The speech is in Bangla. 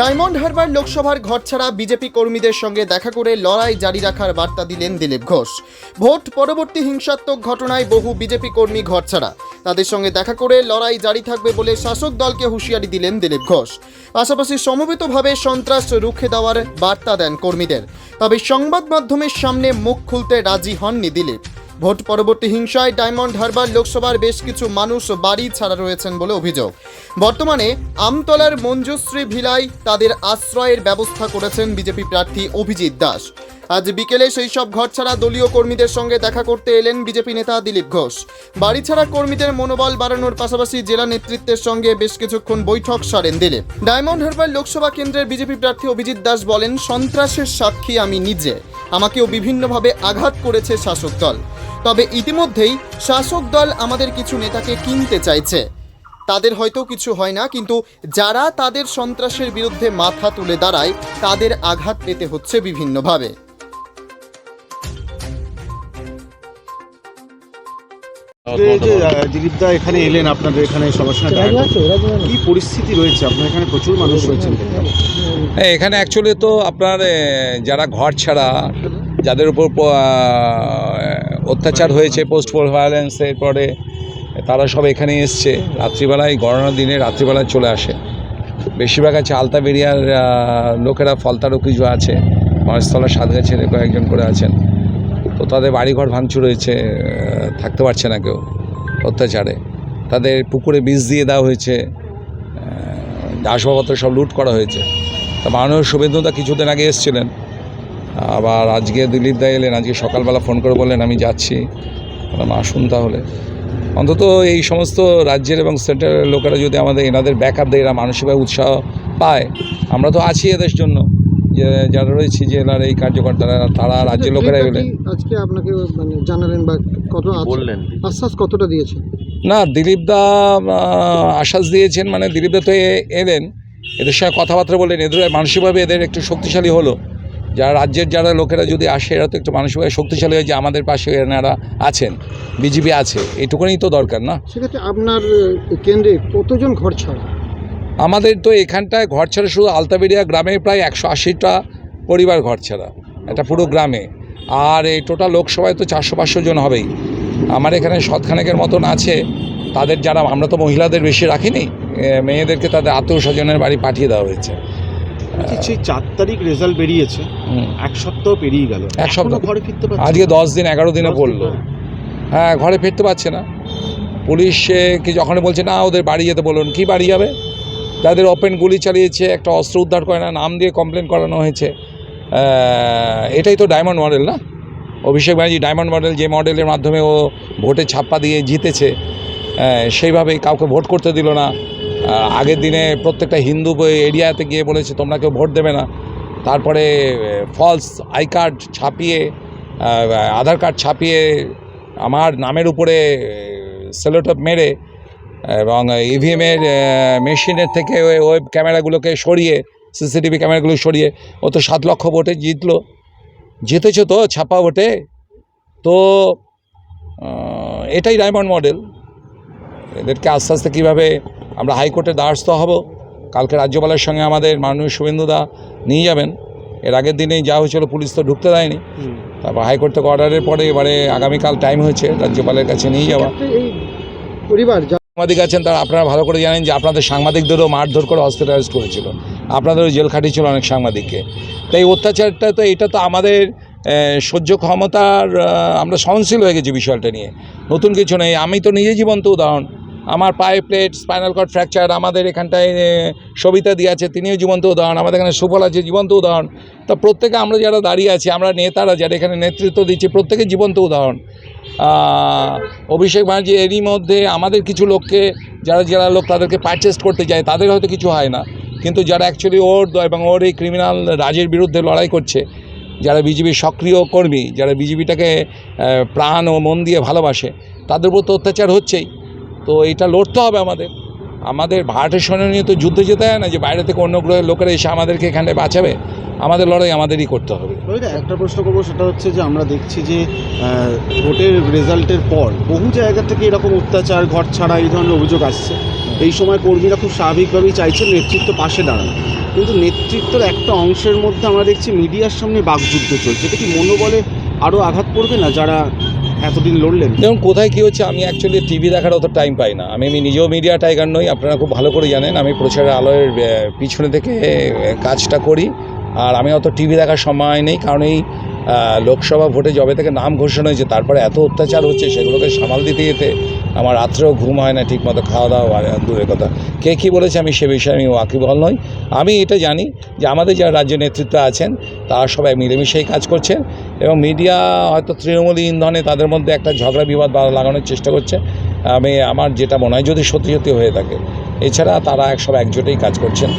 ডায়মন্ড হারবার লোকসভার ঘরছাড়া বিজেপি কর্মীদের সঙ্গে দেখা করে লড়াই জারি রাখার বার্তা দিলেন দিলীপ ঘোষ। ভোট পরবর্তী হিংসাত্মক ঘটনায় বহু বিজেপি কর্মী ঘরছাড়া তাদের সঙ্গে দেখা করে লড়াই জারি থাকবে বলে শাসক দলকে হুঁশিয়ারি দিলেন দিলীপ ঘোষ। পাশাপাশি সমবেতভাবে সন্ত্রাস রুখে দেওয়ার বার্তা দেন কর্মীদের। তবে সংবাদ মাধ্যমের সামনে মুখ খুলতে রাজি হননি দিলীপ। ভোট পরবর্তী হিংসায় ডায়মন্ড হারবার লোকসভার বেশ কিছু মানুষ বাড়ি ছাড়া রয়েছেন বলে অভিযোগ। বর্তমানে আমতলার মঞ্জুশ্রী ভিলাই তাদের আশ্রয়ের ব্যবস্থা করেছেন বিজেপি প্রার্থী অভিজিৎ দাস। আজ বিকেলে সেই সব ঘর ছাড়া দলীয় কর্মীদের সঙ্গে দেখা করতে এলেন বিজেপি নেতা দিলীপ ঘোষ। বাড়ি ছাড়া কর্মীদের মনোবল বাড়ানোর পাশাপাশি জেলা নেতৃত্বের সঙ্গে বেশ কিছুক্ষণ বৈঠক সারেন দিলীপ। ডায়মন্ড হারবার লোকসভা কেন্দ্রের বিজেপি প্রার্থী অভিজিৎ দাস বলেন, সন্ত্রাসের সাক্ষী আমি নিজে। আমাকেও বিভিন্নভাবে আঘাত করেছে শাসক দল। তবে ইতিমধ্যেই শাসক দল আমাদের কিছু নেতাকে কিনতে চাইছে। তাদের হয়তো কিছু হয় না কিন্তু যারা তাদের সন্ত্রাসের বিরুদ্ধে মাথা তুলে দাঁড়ায় তাদের আঘাত পেতে হচ্ছে বিভিন্নভাবে। আজকে এই যে আহ, দিলীপ দা এখানে এলেন আপনাদের এখানে করতে। কি পরিস্থিতি রয়েছে? আপনার এখানে প্রচুর মানুষ রয়েছেন হ্যাঁ এখানে অ্যাকচুয়ালি তো আপনার যারা ঘর ছাড়া যাদের উপর আহ, অত্যাচার হয়েছে পোস্ট ভায়োলেন্স এরপরে তারা সব এখানে এসছে। রাত্রিবেলায় গণনার দিনে রাত্রিবেলায় চলে আসে। বেশিরভাগ আছে আলতা বেরিয়ার লোকেরা ফলতারও কিছু আছে মহেশতলা সাতগাছের কয়েকজন করে আছেন। তো তাদের বাড়িঘর ভাঙচুর হয়েছে থাকতে পারছে না কেউ অত্যাচারে। তাদের পুকুরে বীজ দিয়ে দেওয়া হয়েছে আসবাবপত্র সব লুট করা হয়েছে। তা মাননীয় শুভেন্দুদা কিছুদিন আগে এসেছিলেন। আবার আজকে দিলীপ দা এলেন আজকে সকালবেলা ফোন করে বললেন আমি যাচ্ছি। বললাম আসুন তাহলে। অন্তত এই সমস্ত রাজ্যের এবং সেন্ট্রালের লোকেরা যদি আমাদের এনাদের ব্যাকআপ দেয় এরা মানসিকভাবে উৎসাহ পায় আমরা তো আছি এদের জন্য। যে যারা রয়েছে জেলার এই কার্যকর্তারা তারা তারা রাজ্যের লোকেরা এলে আজকে আপনাকে মানে জানালেন বা কত বললেন। আশ্বাস কতটা দিয়েছে না দিলীপ দা আশ্বাস দিয়েছেন মানে দিলীপ দা তো এ- এলেন। এদের সঙ্গে কথাবার্তা বললেন এদের মানসিকভাবে এদের একটু শক্তিশালী হলো। যারা রাজ্যের যারা লোকেরা যদি আসে এরা তো একটু মানসিকভাবে শক্তিশালী হয়ে যে আমাদের পাশে এনারা আছেন বিজেপি আছে এটুকুনি তো দরকার না? সেক্ষেত্রে আপনার কেন্দ্রে কতজন ঘর ছাড়া? আমাদের তো এখানটায় ঘর ছাড়া শুধু আলতাবেরিয়া গ্রামে প্রায় একশো আশিটা পরিবার ঘর ছাড়া এটা পুরো গ্রামে। আর এই টোটাল লোকসভায় তো চারশো পাঁচশো জন হবেই। আমার এখানে সৎখানেকের মতন আছে তাদের যারা আমরা তো মহিলাদের বেশি রাখিনি মেয়েদেরকে তাদের আত্মীয় স্বজনের বাড়ি পাঠিয়ে দেওয়া হয়েছে। সেই চার তারিখ রেজাল্ট বেরিয়েছে। এক সপ্তাহ পেরিয়ে গেল। এক সপ্তাহ। ঘরে ফিরতে পারছে আজকে দশ দিন এগারো দিনে পড়ল হ্যাঁ ঘরে ফিরতে পারছে না। পুলিশ কি যখন বলছে না ওদের বাড়ি যেতে বলুন। কি বাড়ি যাবে? তাদের ওপেন গুলি চালিয়েছে একটা অস্ত্র উদ্ধার করে না নাম দিয়ে কমপ্লেন করানো হয়েছে। এটাই তো ডায়মন্ড মডেল না? অভিষেক ব্যানার্জি ডায়মন্ড মডেল যে মডেলের মাধ্যমে ও ভোটে ছাপ্পা দিয়ে জিতেছে সেইভাবেই কাউকে ভোট করতে দিল না। আগের দিনে প্রত্যেকটা হিন্দু এরিয়াতে গিয়ে বলেছে, তোমরা কেউ ভোট দেবে না। তারপরে ফলস আই কার্ড ছাপিয়ে আধার কার্ড ছাপিয়ে আমার নামের উপরে সেলোটপ মেরে, এবং ইভিএমের মেশিনের থেকে ওয়েব ক্যামেরাগুলোকে সরিয়ে সিসিটিভি ক্যামেরাগুলো সরিয়ে, ও তো সাত লক্ষ ভোটে জিতলো। জিতেছে তো, ছাপা ভোটে। তো এটাই ডায়মন্ড মডেল এদেরকে আস্তে আস্তে কীভাবে আমরা হাইকোর্টের দ্বারস্থ হব। কালকে রাজ্যপালের সঙ্গে আমাদের মাননীয় শুভেন্দুদা নিয়ে যাবেন। এর আগের দিনেই যা হয়েছিল পুলিশ তো ঢুকতে দেয়নি। তারপর হাইকোর্ট থেকে অর্ডারের পরে এবারে আগামীকাল টাইম হয়েছে রাজ্যপালের কাছে নিয়ে যাওয়া। পরিবার সাংবাদিক আছেন তারা আপনারা ভালো করে জানেন যে আপনাদের সাংবাদিকদেরও মারধর করে হসপিটালাইজ করেছিল। আপনাদেরও জেল খাটিয়েছিল অনেক সাংবাদিককে। তাই এই অত্যাচারটা তো এটা তো আমাদের সহ্য ক্ষমতার আমরা সহনশীল হয়ে গেছি বিষয়টা নিয়ে। নতুন কিছু নেই। আমি তো নিজে জীবন্ত উদাহরণ। আমার পায়ে প্লেট স্পাইনাল কর্ড ফ্র্যাকচার আমাদের এখানটায় সবিতা দিয়ে আছে, তিনিও জীবন্ত উদাহরণ, আমাদের এখানে সুফল আছে, জীবন্ত উদাহরণ। তা প্রত্যেকে আমরা যারা দাঁড়িয়ে আছি, আমরা নেতারা যারা এখানে নেতৃত্ব দিচ্ছি, প্রত্যেকে জীবন্ত উদাহরণ। অভিষেক ব্যানার্জি এরই মধ্যে আমাদের কিছু লোককে, যারা যারা লোক তাদেরকে পারচেস্ট করতে যায়, তাদের হয়তো কিছু হয় না। কিন্তু যারা অ্যাকচুয়ালি ওর এবং ওর এই ক্রিমিনাল রাজের বিরুদ্ধে লড়াই করছে, যারা বিজেপির সক্রিয় কর্মী, যারা বিজেপিটাকে প্রাণ ও মন দিয়ে ভালোবাসে, তাদের উপর তো অত্যাচার হচ্ছেই। তো এটা লড়তে হবে আমাদের। আমাদের ভারতের সৈন্য নিয়ে তো যুদ্ধে যেতে হয় না যে বাইরে থেকে অন্য গ্রহের লোকেরা এসে আমাদেরকে এখানে বাঁচাবে। আমাদের লড়াই আমাদেরই করতে হবে। একটা প্রশ্ন করব, সেটা হচ্ছে যে আমরা দেখছি যে ভোটের রেজাল্টের পর বহু জায়গা থেকে এরকম অত্যাচার, ঘর ছাড়া এই ধরনের অভিযোগ আসছে। এই সময় কর্মীরা খুব স্বাভাবিকভাবেই চাইছেন নেতৃত্ব পাশে দাঁড়ান। কিন্তু নেতৃত্বের একটা অংশের মধ্যে আমরা দেখছি মিডিয়ার সামনে বাকযুদ্ধ চলছে। এটা কি মনোবলে আরও আঘাত পড়বে না যারা এতদিন লড়লেন? এবং কোথায় কী হচ্ছে, আমি অ্যাকচুয়ালি টিভি দেখার অত টাইম পাই না। আমি আমি নিজেও মিডিয়া টাইগার নই, আপনারা খুব ভালো করে জানেন, আমি প্রচারের আলোয়ের পিছনে থেকে কাজটা করি। আর আমি অত টিভি দেখার সময় নেই, কারণ এই লোকসভা ভোটে জবে থেকে নাম ঘোষণা হয়েছে, তারপরে এত অত্যাচার হচ্ছে, সেগুলোকে সামাল দিতে যেতে আমার রাত্রেও ঘুম হয় না ঠিকমতো খাওয়া দাওয়া দূরের কথা। কে কী বলেছে আমি সে বিষয়ে আমি ওয়াকিবহল নই। আমি এটা জানি যে আমাদের যারা রাজ্য নেতৃত্ব আছেন, তারা সবাই মিলেমিশেই কাজ করছেন এবং মিডিয়া হয়তো তৃণমূল ইন্ধনে তাদের মধ্যে একটা ঝগড়া বিবাদ লাগানোর চেষ্টা করছে। আমি, আমার যেটা মনে হয় যদি সত্যি সত্যি হয়ে থাকে, এছাড়া তারা এক, সব একজোটেই কাজ করছেন।